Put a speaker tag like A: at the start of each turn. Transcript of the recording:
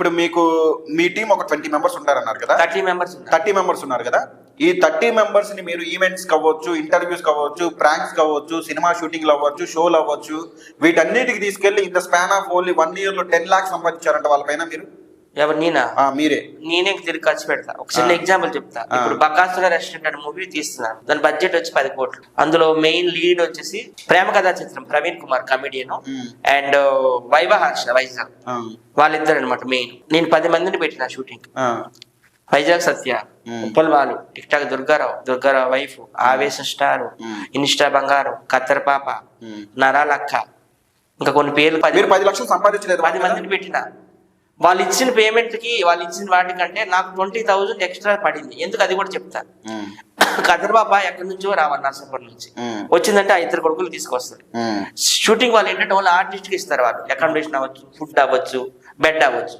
A: ఇప్పుడు మీకు మీ టీం ఒక ట్వంటీ మెంబర్స్ ఉంటారన్నారు కదా?
B: థర్టీ మెంబర్స్
A: థర్టీ మెంబర్స్ ఉన్నారు కదా? ఈ థర్టీ మెంబర్స్ని మీరు ఈవెంట్స్ కావచ్చు ఇంటర్వ్యూస్ కావచ్చు ప్రాంక్స్ కావచ్చు సినిమా షూటింగ్లు అవ్వచ్చు షోలు అవ్వచ్చు వీటన్నిటికి తీసుకెళ్ళి ఇంత స్పాన్ ఆఫ్ ఓన్లీ వన్ ఇయర్లో టెన్ లాక్స్ సంపాదించారంట వాళ్ళపైన మీరు?
B: ఎవరు నేనా?
A: మీరే.
B: నేనే తిరిగి ఖర్చు పెడతా. ఒక చిన్న. ఎగ్జాంపుల్ చెప్తా. ఇప్పుడు బకాసుర రెస్టారెంట్ అనే మూవీ తీస్తున్నారు దాని బడ్జెట్ వచ్చి పది కోట్లు. అందులో మెయిన్ లీడ్ వచ్చేసి ప్రేమ కథా చిత్రం ప్రవీణ్ కుమార్ కమెడియన్. అండ్ వైభవ హర్ష వైజాగ్. వాళ్ళిద్దరు అనమాట మెయిన్ నేను పది మందిని పెట్టిన shooting Vizag Satya. Uppal Balu TikTok Durgarao Durgarao wife Avesham star. Insta బంగారం కత్తెర పాప. నరాలక్క ఇంకా కొన్ని పేర్లు పది
A: లక్షలు సంపాదించలేదు
B: పది మందిని పెట్టిన. వాళ్ళు ఇచ్చిన పేమెంట్కి వాళ్ళు ఇచ్చిన వాటికంటే నాకు ట్వంటీ థౌసండ్ ఎక్స్ట్రా పడింది. ఎందుకు అది కూడా చెప్తా?
A: ఉమ్,
B: కదర్ బాబా ఎక్కడి నుంచో రావాలి నర్సాపురం నుంచి. వచ్చిందంటే ఆ ఇద్దరు కొడుకులు తీసుకొస్తారు. షూటింగ్ వాళ్ళు ఏంటంటే వాళ్ళు ఆర్టిస్ట్కి ఇస్తారు వాళ్ళు. అకామిడేషన్ అవ్వచ్చు ఫుడ్ అవ్వచ్చు బెడ్ అవ్వచ్చు.